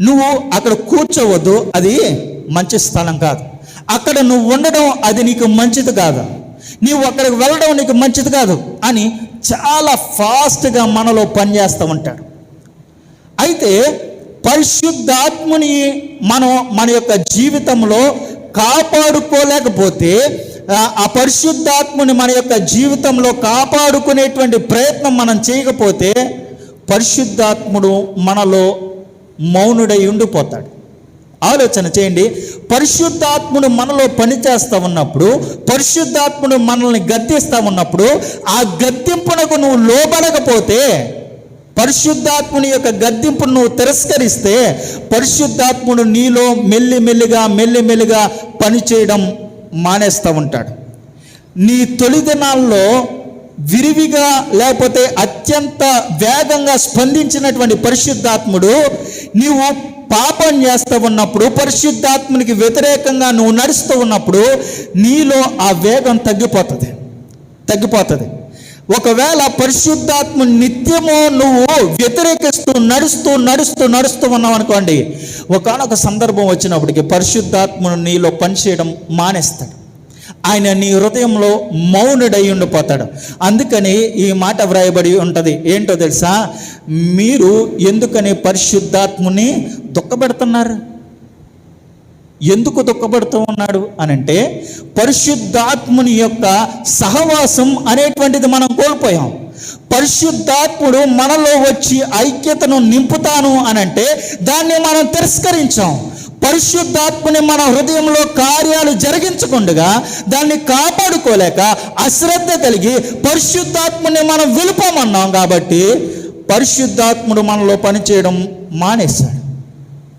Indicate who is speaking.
Speaker 1: నువ్వు అక్కడ కూర్చోవద్దు అది మంచి స్థలం కాదు. అక్కడ నువ్వు ఉండడం అది నీకు మంచిది కాదు. నీవు అక్కడికి వెళ్ళడం నీకు మంచిది కాదు అని చాలా ఫాస్ట్గా మనలో పనిచేస్తూ ఉంటాడు. అయితే పరిశుద్ధాత్ముని మనం మన యొక్క జీవితంలో కాపాడుకోలేకపోతే ఆ- ఆ పరిశుద్ధాత్ముని మన యొక్క జీవితంలో కాపాడుకునేటువంటి ప్రయత్నం మనం చేయకపోతే పరిశుద్ధాత్ముడు మనలో మౌనుడై ఉండిపోతాడు. ఆలోచన చేయండి. పరిశుద్ధాత్ముడు మనలో పనిచేస్తూ ఉన్నప్పుడు పరిశుద్ధాత్ముడు మనల్ని గద్దిస్తా ఉన్నప్పుడు ఆ గద్దింపునకు నువ్వు లోబడకపోతే పరిశుద్ధాత్ముని యొక్క గద్దింపును నువ్వు తిరస్కరిస్తే పరిశుద్ధాత్ముడు నీలో మెల్లిమెల్లిగా మెల్లిమెల్లిగా పనిచేయడం మానేస్తూ ఉంటాడు. నీ తొలి దినాల్లో విరివిగా లేకపోతే అత్యంత వేగంగా స్పందించినటువంటి పరిశుద్ధాత్ముడు నీవు పాపం చేస్తూ ఉన్నప్పుడు పరిశుద్ధాత్మునికి వ్యతిరేకంగా నువ్వు నడుస్తూ ఉన్నప్పుడు నీలో ఆ వేగం తగ్గిపోతుంది. తగ్గిపోతుంది. ఒకవేళ పరిశుద్ధాత్మ నిత్యము నువ్వు వ్యతిరేకిస్తూ నడుస్తూ నడుస్తూ నడుస్తూ ఉన్నావు అనుకోండి ఒకనొక సందర్భం వచ్చినప్పటికీ పరిశుద్ధాత్మను నీలో పనిచేయడం మానేస్తాడు. ఆయన నీ హృదయంలో మౌనుడై ఉండిపోతాడు అందుకని ఈ మాట వ్రాయబడి ఉంటుంది. ఏంటో తెలుసా? మీరు ఎందుకని పరిశుద్ధాత్ముని దుఃఖపెడుతున్నారు? ఎందుకు దుఃఖపడుతూ ఉన్నాడు అని అంటే పరిశుద్ధాత్ముని యొక్క సహవాసం అనేటువంటిది మనం కోల్పోయాం. పరిశుద్ధాత్ముడు మనలో వచ్చి ఐక్యతను నింపుతాను అని అంటే దాన్ని మనం తిరస్కరించాం. పరిశుద్ధాత్ముని మన హృదయంలో కార్యాలు జరిగించకుండగా దాన్ని కాపాడుకోలేక అశ్రద్ధ కలిగి పరిశుద్ధాత్ముని మనం విలుపమన్నాం కాబట్టి పరిశుద్ధాత్ముడు మనలో పనిచేయడం మానేశాడు.